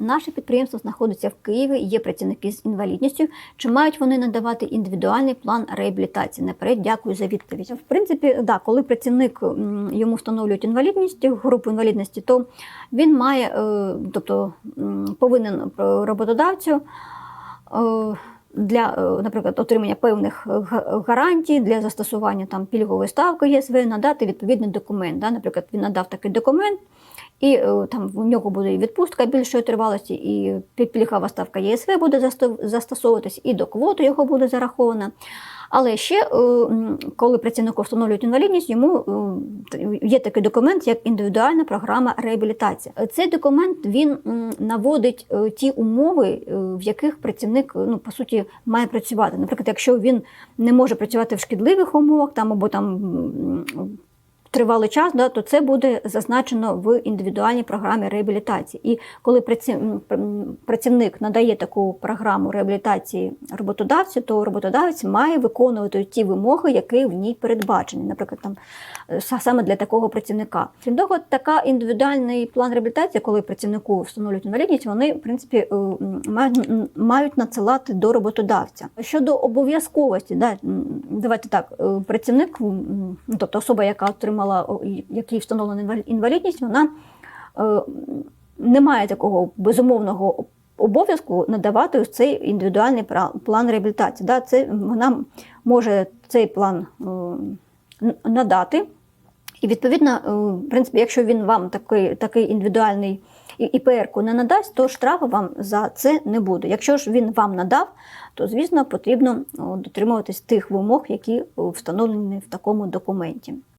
Наше підприємство знаходиться в Києві, є працівники з інвалідністю. Чи мають вони надавати індивідуальний план реабілітації? Наперед, дякую за відповідь. В принципі, да, коли працівник йому встановлюють інвалідність, групу інвалідності, то він має, е, тобто повинен роботодавцю. е, Для, е, наприклад, отримання певних гарантій для застосування там пільгової ставки ЄСВ надати відповідний документ. Да? Наприклад, він надав такий документ, і е, там у нього буде і відпустка більшої тривалості, і пі- пільгова ставка ЄСВ буде засто- застосовуватись, і до квоти його буде зарахована. Але ще, е, коли працівнику встановлюють інвалідність, йому е, є такий документ, як індивідуальна програма реабілітації. Цей документ він наводить ті умови, в яких працівник ну, по суті має працювати. Наприклад, якщо він не може працювати в шкідливих умовах там або там тривалий час, да, то це буде зазначено в індивідуальній програмі реабілітації. І коли працівник надає таку програму реабілітації роботодавцю, то роботодавець має виконувати ті вимоги, які в ній передбачені, наприклад, там е, саме для такого працівника. Крім того, така індивідуальний план реабілітації, коли працівнику встановлюють інвалідність, вони в принципі е, мають, надсилати до роботодавця. Щодо обов'язковості, да, давайте так, е, працівник, тобто особа, яка отримала о, і- якій встановлена інвалідність, вона е, не має такого безумовного обов'язку надавати ось цей індивідуальний план реабілітації. Да, це вона може цей план е, надати. І відповідно, е, в принципі, якщо він вам такий, такий індивідуальний ІПР-ку не надасть, то штрафу вам за це не буде. Якщо ж він вам надав, то звісно потрібно дотримуватись тих вимог, які встановлені в такому документі.